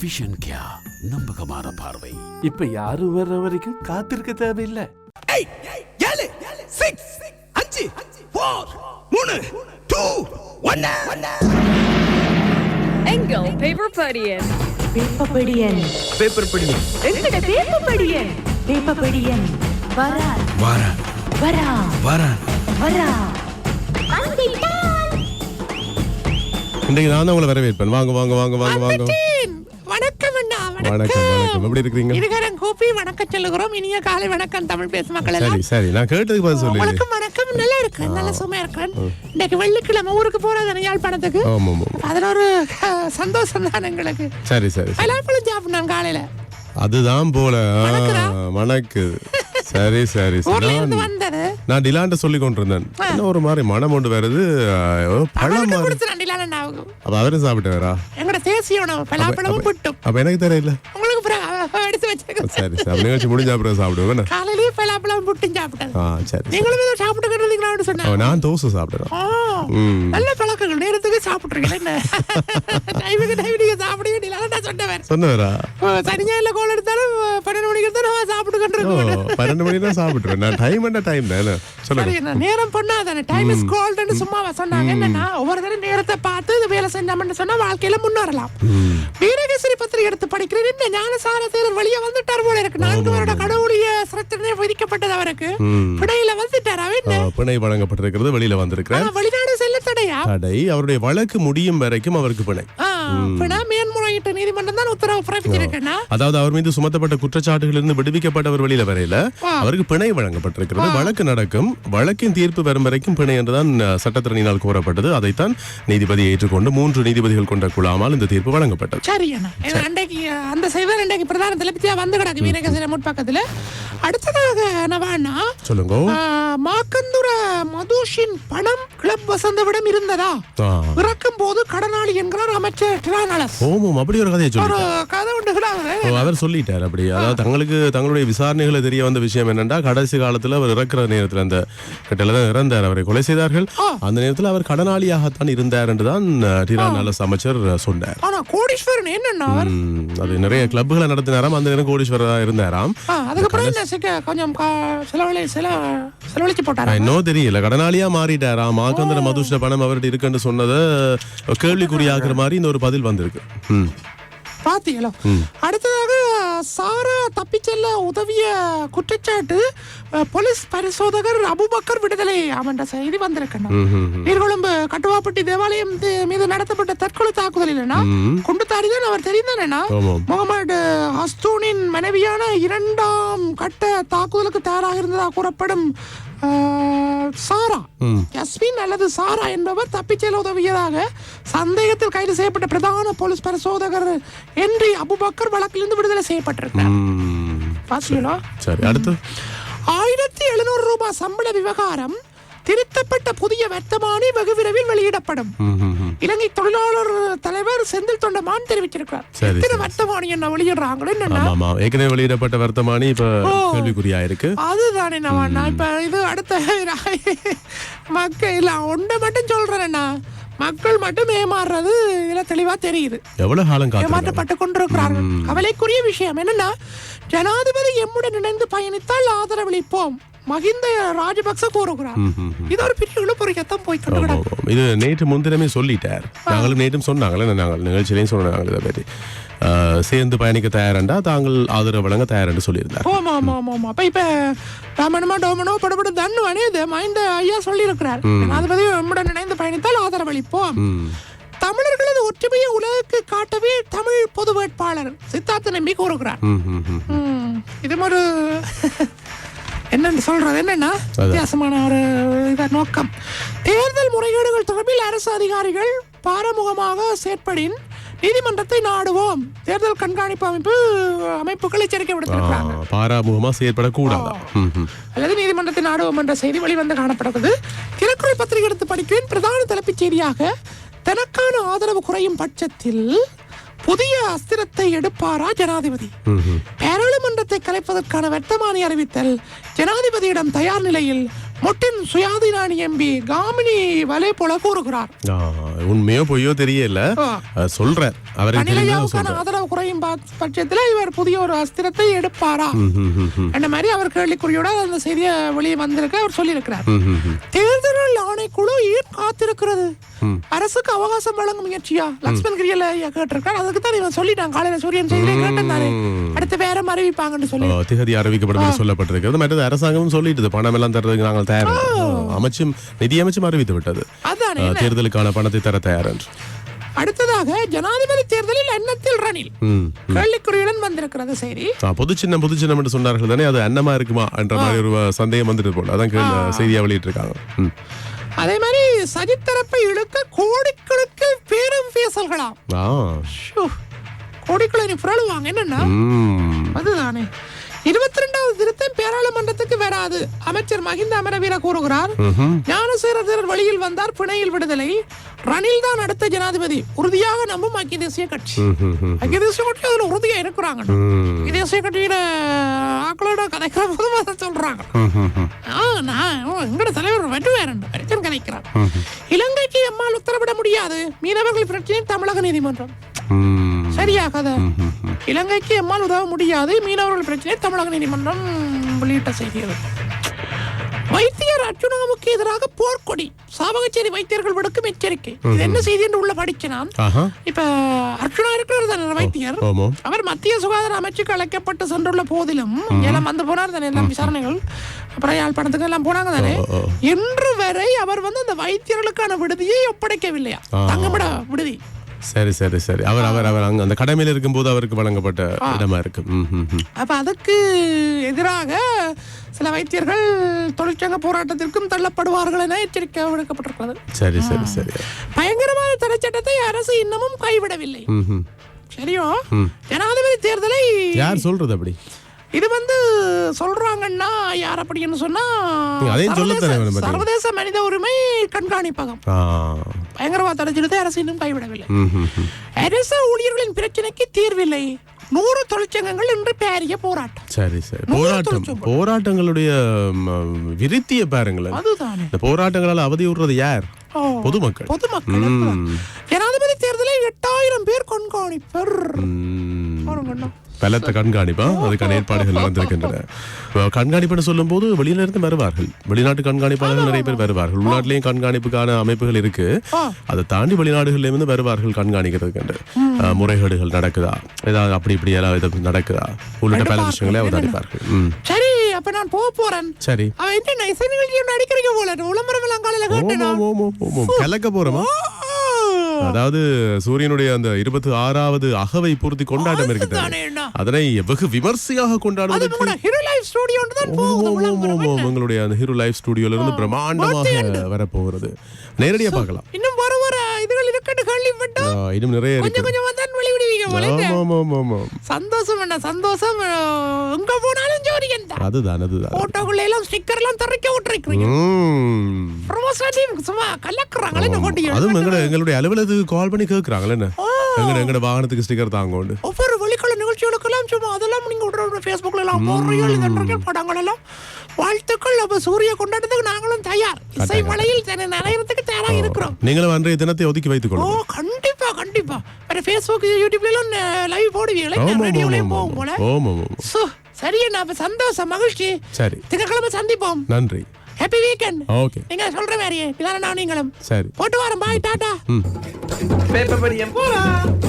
Vision கியா நம்பகமான பார்வை. இப்ப யாரும் வர்ற வரைக்கும் காத்திருக்க தேவையில்லை. ஏழு சிக்ஸ் அஞ்சு ஃபோர் மூணு டூ ஒன்னு எங்கள் பேப்பர் படியன் வேப்பப்படியன் பேப்பர் படி எங்கட வேப்பப்படியன் வேப்பப்படியன் வரா வாரா வரா வாரா வரா இன்றைக்கு நான் தான் உங்களை வரவேற்பேன். வாங்க வாங்க வாங்க வாங்க வாங்க. வணக்கம் வணக்கம். எப்படி இருக்கிறீங்க? இருகரன் கூப்பி வணக்கம் சொல்லுகிறோம். இனிய காலை வணக்கம் தமிழ் பேசும் மக்கள் சரி எல்லாம் சரி. நான் கேட்டதுக்கு பதில் சொல்லி உங்களுக்கு வணக்கம். நல்லா இருக்கிறேன். நல்ல சுமையா இருக்கிறேன். இன்னைக்கு வெள்ளிக்கிழமை ஊருக்கு போறது யாழ்ப்பாணத்துக்கு? அதுல ஒரு சந்தோஷம் தான் எங்களுக்கு. சரி சரி. பலாப்பழம் சாப்பிட்டேன் காலையில. அதுதான் போல? வணக்குது சரி சரி. நான் டிலாண்ட சொல்லி கொண்டிருந்தேன். என்ன ஒரு மாதிரி மனம் கொண்டு வருது பழம் அப்ப அவரும் சாப்பிட்டு வரா எங்களோட தேசிய உணவு பலாப்பழமும் புட்டும். அப்ப எனக்கு தெரியல. உங்களுக்கு சரி சரி. நிகழ்ச்சி முடிஞ்ச அப்புறம் சாப்பிடுவேன் காலையிலேயே பலாப்பழம் புட்டும் சாப்பிட்டேன். சரி. நீங்களும் சாப்பிட்டு சொன்னாங்க. நான் தோசை சாப்பிடுறேன். நல்ல பழக்கங்கள் நேரத்துக்கு சாப்பிட்டுருக்கீங்க என்ன டைமுக்கு டைம் நீங்க சாப்பிட வேண்டியது நான் சொன்னவன். சொன்னவரா? சனிஞாயில கோல் எடுத்தாலும் பன்னெண்டு மணிக்கு எடுத்தாலும் நான் சாப்பிட்டு ஓ கொண்டிருக்கேன் பன்னெண்டு மணி தான் சாப்பிட்டுருவேன். நான் டைம் என்ன டைம் தானே சொல்லுங்க. சரி என்ன நேரம் பண்ணாதானே? டைம் இஸ் கோல்டுன்னு சும்மாவா சொன்னாங்க. என்னன்னா ஒவ்வொரு தடவை நேரத்தை பார்த்து வேலை செஞ்சோம்னு சொன்னா வாழ்க்கையில முன்னேறலாம் வீரகேசரி பத்திரிகை எடுத்து படிக்கிறேன். என்ன ஞானசார தேரர் வெளியே வந்துட்டார் போல இருக்கு. நான்கு வருட கடவுளிய விதிக்கப்பட்டது அவருக்கு. என்ன? பிணை வழங்கப்பட்டிருக்கிறது வெளியில தடையா? தடை. அவருடைய வழக்கு முடியும் வரைக்கும் அவருக்கு பிணை. மேன்முறையீட்டு நீதிமன்றம் தான் உத்தரவு பிறப்பிச்சிருக்கேன்னா அதாவது அவர் மீது சுமத்தப்பட்ட குற்றச்சாட்டுகளிலிருந்து விடுவிக்கப்பட்டவர் வெளியில வரையில அவருக்கு பிணை வழங்கப்பட்டிருக்கிறது. வழக்கு நடக்கும். வழக்கின் தீர்ப்பு வரும் வரைக்கும் பிணை என்றுதான் சட்டத்திறனினால் கூறப்பட்டது அதைத்தான் நீதிபதி ஏற்றுக்கொண்டு மூன்று நீதிபதிகள் கொண்ட குழாமால் இந்த தீர்ப்பு வழங்கப்பட்டது. அன்றைக்கு அந்த செய்தி அன்றைக்கு பிரதான தலைப்பியா வந்து கிடக்கு வீரகேசரி முற்பக்கத்துல. அடுத்ததாக என்னவான்னா சொல்லுங்க. மாக்கந்துர மதுஷின் பணம் கிளப் வசந்தவிடம் இருந்ததா. இறக்கும் போது கடனாளி என்கிறார் அமைச்சர். ஓமம் அப்படி ஒரு கதையை ஒரு சொல்லி கதை உண்டு கிடாது ஓ, அவர் சொல்லிட்டார் அப்படி. அதாவது தங்களுக்கு தங்களுடைய விசாரணைகளை தெரிய வந்த விஷயம் என்னன்னா கடைசி காலத்துல அவர் இறக்குற நேரத்துல அந்த கிட்டல தான் இறந்தார். அவரை கொலை செய்தார்கள். அந்த நேரத்துல அவர் கடனாளியாகத்தான் இருந்தார் என்றுதான் டிரானாலஸ் அமைச்சர் சொன்னார். ஆனா கோடீஸ்வரன் என்னன்னா அது நிறைய கிளப்புகளை நடத்தினாராம். அந்த நேரம் கோடீஸ்வரரா இருந்தாராம். அதுக்கப்புறம் கொஞ்சம் செலவழி செல செலவழிச்சு போட்டாரா? இன்னும் தெரியல. கடனாளியா மாறிட்டாராம். மாக்கந்தர மதுஷ்ட பணம் அவர்கிட்ட இருக்குன்னு சொன்னதை கேள்விக்குறியாக்குற மாதிரி இந்த ஒரு பதில் வந்திருக்கு. ம். பாத்தீங்களா? அடுத்ததாக சாரா தப்பிச் செல்ல உதவிய குற்றச்சாட்டு போலீஸ் பரிசோதகர் அபுபக்கர் விடுதலை அவன்ற செய்தி வந்திருக்கணும் நீர்கொழும்பு கட்டுவாப்பட்டி தேவாலயம் மீது நடத்தப்பட்ட தற்கொலை தாக்குதல் இல்லைன்னா குண்டுத்தாரி தான் அவர் தெரிந்தானேனா ஆமாம். முகமது ஹஸ்தூனின் மனைவியான இரண்டாம் கட்ட தாக்குதலுக்கு தயாராக இருந்ததாக கூறப்படும் சாரா யஸ்மின் அல்லது சாரா என்பவர் தப்பிச் செல்ல உதவியதாக சந்தேகத்தில் கைது செய்யப்பட்ட பிரதான போலீஸ் பரிசோதகர் என்றி அபுபக்கர் வழக்கிலிருந்து விடுதலை செய்யப்பட்டிருக்கிறார். சரி அடுத்து. ஆயிரத்தி எழுநூறு ரூபாய் சம்பள விவகாரம் திருத்தப்பட்ட புதிய வர்த்தமானி வெகு விரைவில் வெளியிடப்படும். இலங்கை தொழிலாளர் தலைவர் செந்தில் தொண்டமான் தெரிவிச்சிருக்கிறார் சரி, எத்தனை. வர்த்தமானி என்ன வெளியிடுறாங்களோ என்னன்னா? ஏற்கனவே வெளியிடப்பட்ட வர்த்தமானி இப்ப கேள்விக்குறியா இருக்கு அதுதானே நான் இப்ப இது அடுத்த மக்கள் ஒன்றை மட்டும் சொல்றேன்னா மக்கள் மட்டும் ஏமாறுறது இதுல தெளிவா தெரியுது. எவ்வளவு காலம் ஏமாற்றப்பட்டு கொண்டிருக்கிறார்கள். கவலைக்குரிய விஷயம் என்னன்னா ஜனாதிபதி எம்முடன் இணைந்து பயணித்தால் ஆதரவளிப்போம். மகிந்த ராஜபக்ச கூறுகிறார். இது ஒரு பெரிய இழுப்புறையத்தான் போய் கொண்டு கிடக்கு. இது நேற்று முன்தினமே சொல்லிட்டார். நாங்களும் நேற்றும் சொன்னாங்களே நாங்கள் நிகழ்ச்சியிலையும் சொன்னாங்க இதை பற்றி. சேர்ந்து பயணிக்க தயாரண்டா தாங்கள் ஆதரவு வழங்க தயாரென்று சொல்லியிருந்தார். ஆமா ஆமா ஆமா ஆமா. அப்ப இப்ப ராமனமா டோமனோ படப்பட தன்னு அணியது மைந்த ஐயா சொல்லியிருக்கிறார். ஜனாதிபதி எம்முடன் இணைந்து பயணித்தால் ஆதரவளிப்போம். தமிழர்களது ஒற்றுமையை உலகுக்கு காட்டவே தமிழ் பொது வேட்பாளர் சித்தார்த்த நம்பி கூறுகிறார். இது ஒரு என்னன்னு சொல்றது என்னன்னா வித்தியாசமான ஒரு இத நோக்கம். தேர்தல் முறைகேடுகள் தொடர்பில் அரசு அதிகாரிகள் பாரமுகமாக செயற்படின் நீதிமன்றத்தை நாடுவோம். தேர்தல் கண்காணிப்பு அமைப்பு அமைப்புகள் எச்சரிக்கை விடுத்திருக்கிறாங்க. பாராமுகமா செயற்படக்கூடாதா. அல்லது நீதிமன்றத்தை நாடுவோம் என்ற செய்தி வெளிவந்து காணப்படுகிறது திருக்குறள் பத்திரிகை எடுத்து படிக்கிறேன் பிரதான தலைப்புச் செய்தியாக தனக்கான ஆதரவு குறையும் பட்சத்தில் புதிய அஸ்திரத்தை எடுப்பாரா ஜனாதிபதி? பாராளுமன்றத்தை கலைப்பதற்கான வர்த்தமானி அறிவித்தல் ஜனாதிபதியிடம் தயார் நிலையில் மொட்டின் சுயாதீனானி எம்பி காமினி வலை போல கூறுகிறார். உண்மையோ பொய்யோ தெரியல. பனிலையாவுக்கான சொல்றார் ஆதரவு குறையும் பட்சத்துல இவர் புதிய ஒரு அஸ்திரத்தை எடுப்பாரா. அந்த மாதிரி அவர் கேள்விக்குறியோட அந்த செய்தியை வெளியே வந்திருக்க அவர் சொல்லியிருக்கிறார். தேர்தல் ஆணைக்குழு ஏன் காத்திருக்கிறது? அரசுக்கு அவகாசம் வழங்கும் முயற்சியா? லக்ஷ்மண் கிரியல கேட்டிருக்கார். அதுக்கு தான் இவன் சொல்லிட்டான். காலையில சூரியன் செய்தியில கேட்டேன் தானே அடுத்து வேற அறிவிப்பாங்கன்னு சொல்லி. திகதி அறிவிக்கப்படும் சொல்லப்பட்டிருக்கிறது மற்றது அரசாங்கமும் சொல்லிட்டது. பணம் எல்லாம் தர்றதுக்கு நாங்கள் தயார் அமைச்சும் நிதியமைச்சும் அறிவித்து விட்டது. தேர்தலுக்கான பணத்தை தர தயார் என்று. அடுத்ததாக ஜனாதிபதி தேர்தலில் எண்ணத்தில் ரணில். கேள்விக்குறியுடன் வந்திருக்கிறது சரி. பொது சின்னம் பொது சின்னம் என்று சொன்னார்கள் தானே அது அன்னமா இருக்குமா என்ற மாதிரி ஒரு சந்தேகம் வந்துட்டு போல. அதான் செய்தியா வெளியிட்டு இருக்காங்க ம். அதே மாதிரி சஜித் தரப்பை இழுக்க கோடிக்கணக்கில் பேரும் பேசல்களாம். கோடிக்குள்ள நீ புரளுவாங்க என்னன்னா. அதுதானே. இருபத்தி ரெண்டாவது அமைச்சர் மஹிந்த அமரவீர கூறுகிறார் ஞானசேரர் வழியில் வந்தார் பிணையில் விடுதலை. ரணில் தான் அடுத்த ஜனாதிபதி. உறுதியாக நம்பும் ஐக்கிய தேசிய கட்சி. ஐக்கிய தேசிய கட்சி அதுல உறுதியா இருக்கிறாங்க. ஐக்கிய தேசிய கட்சியில ஆக்களோட கதைக்கிற போது அதை சொல்றாங்க. எங்கட தலைவர் வெட்டுவேன் வரைக்கும் கதைக்கிறார். இலங்கைக்கு எம்மால் உத்தரவிட முடியாது. மீனவர்கள் பிரச்சனை தமிழக நீதிமன்றம். ம். சரியா கதை இலங்கைக்கு எம்மால் உதவ முடியாது. மீனவர்கள் பிரச்சனை தமிழக நீதிமன்றம் வெளியிட்ட செய்திகள். வைத்தியர் அர்ஜுனாவுக்கு எதிராக போர்க்கொடி சாவகச்சேரி வைத்தியர்கள் விடுக்கும் எச்சரிக்கை. இது என்ன செய்தி என்று உள்ள படிச்சேன் நான் ஆஹா. இப்ப அர்ஜுனா இருக்கிறது தானே வைத்தியர்? அவர் மத்திய சுகாதார அமைச்சுக்கு அழைக்கப்பட்டு சென்றுள்ள போதிலும் எல்லாம் வந்து போனார் தானே எல்லாம் விசாரணைகள் அப்புறம் யாழ்ப்பாணத்துக்கு எல்லாம் போனாங்க தானே. இன்று வரை அவர் வந்து அந்த வைத்தியர்களுக்கான விடுதியை ஒப்படைக்கவில்லையா? தங்கமிட விடுதி. சரி சரி சரி. அவர் அவர் அவர் அங்க அந்த கடமையில இருக்கும்போது அவருக்கு வழங்கப்பட்ட இடமா இருக்கு. அப்ப அதுக்கு எதிராக வைத்தியர்கள் தொழிற்சங்க போராட்டத்திற்கும் தள்ளப்படுவார்கள் என எச்சரிக்கை விடுக்கப்பட்டிருக்கிறது. சரி சரி சரி. பயங்கரமான தடைச்சட்டத்தை அரசு இன்னமும் கைவிடவில்லை. சரியோ? ஜனாதிபதி தேர்தலை யார் சொல்றது அப்படி? இது வந்து சொல்றாங்கன்னா யார் அப்படின்னு சொன்னா சர்வதேச- மனித உரிமை கண்காணிப்பகம். பயங்கரவாத தடைச்சட்டத்தை அரசு இன்னும் கைவிடவில்லை. அரசு ஊழியர்களின் பிரச்சனைக்கு தீர்வில்லை. நூறு தொழிற்சங்கங்கள் இன்று பேரிய போராட்டம். சரி சரி. போராட்டம். போராட்டங்களுடைய விருத்திய பாருங்களேன். அதுதானே. இந்த போராட்டங்களால அவதியுறுறது யார்? பொதுமக்கள். பொதுமக்கள். ஜனாதிபதி தேர்தலில் எட்டாயிரம் பேர் கண்காணிப்பர். ம். பாருங்கண்ணா. பலத்த கண்காணிப்பா? அதுக்கான ஏற்பாடுகள் நடந்திருக்கின்றன. கண்காணிப்புன்னு சொல்லும்போது வெளியில இருந்து வருவார்கள். வெளிநாட்டு கண்காணிப்பாளர்கள் நிறைய பேர் வருவார்கள். உள்நாட்டிலேயும் கண்காணிப்புக்கான அமைப்புகள் இருக்கு. அதை தாண்டி வெளிநாடுகள்ல இருந்து வருவார்கள் கண்காணிக்கிறதுக்கு முறைகேடுகள் நடக்குதா? ஏதாவது அப்படி இப்படி இது நடக்குதா? உள்ளிட்ட பல விஷயங்களை. அவதானிப்பார்கள். சரி அப்ப நான் போக போறேன். சரி. அவன் என்ன இசை நிகழ்ச்சி ஒன்று அடிக்கிறீங்க போல விளம்பரம் எல்லாம் காலையில கேட்டேனா? கலக்க போறோமா? அதாவது சூரியனுடைய அந்த இருபத்தி ஆறாவது அகவை பூர்த்தி கொண்டாட்டம் அதுதானேண்ணா. அதனை வெகு விமர்சையாக என்ன? உங்களுடைய அந்த ஹீரோ லைஃப் ஸ்டுடியோல இருந்து பிரம்மாண்டமாக வரப்போகிறது. நேரடியா பார்க்கலாம். இன்னும் வர வர இதுகள் ஆ, இன்னும் நிறைய இருக்கு. சந்தோஷம் என்ன? சந்தோஷம் எங்க போனாலும் தான் அதுதான் அதுதான். போட்டோக்குள்ள எல்லாம் ஸ்டிக்கர் எல்லாம் திறக்க விட்டுருக்கீங்க ம். ப்ரொமோஷன் டீம் சும்மா கலக்குறாங்களே இந்த அதுவும் எங்களுடைய அலுவலகத்துக்கு கால் பண்ணி கேக்குறாங்களே என்ன? எங்கட எங்கட வாகனத்துக்கு ஸ்டிக்கர் தாங்கோண்டு. ஒவ்வொரு வெளிக்கல நிகழ்ச்சிகளுக்கெல்லாம் சும்மா அதெல்லாம் நீங்க விடுற ஃபேஸ்புக்ல எல்லாம் போடுறீங்க இதன்றீங்க படங்கள் எல்லாம் வாழ்த்துக்கள் அப்ப சூரிய கொண்டாட்டத்துக்கு நாங்களும் தயார். இசை மலையில் தன்னை நனையறதுக்கு தயாரா இருக்கிறோம். நீங்களும் அன்றைய தினத்தை ஒதுக்கி வைத்துக் ஓ கண்டிப்பா. கண்டிப்பா. வேற ஃபேஸ்புக் யூடியூப்ல எல்லாம் லைவ் போடுவீங்களே? ரேடியோலயும் போகும் போல. சோ சரி அப்ப சந்தோஷம் மகிழ்ச்சி. சரி. திங்கட்கிழமை சந்திப்போம். நன்றி. ஹாப்பி வீக்கெண்ட் ஓகே நீங்க சொல்ற மாதிரியே நான் நீங்களும். சரி. போட்டு வரேன் பாய் டாடா. பேப்பர் படியம் போலாம்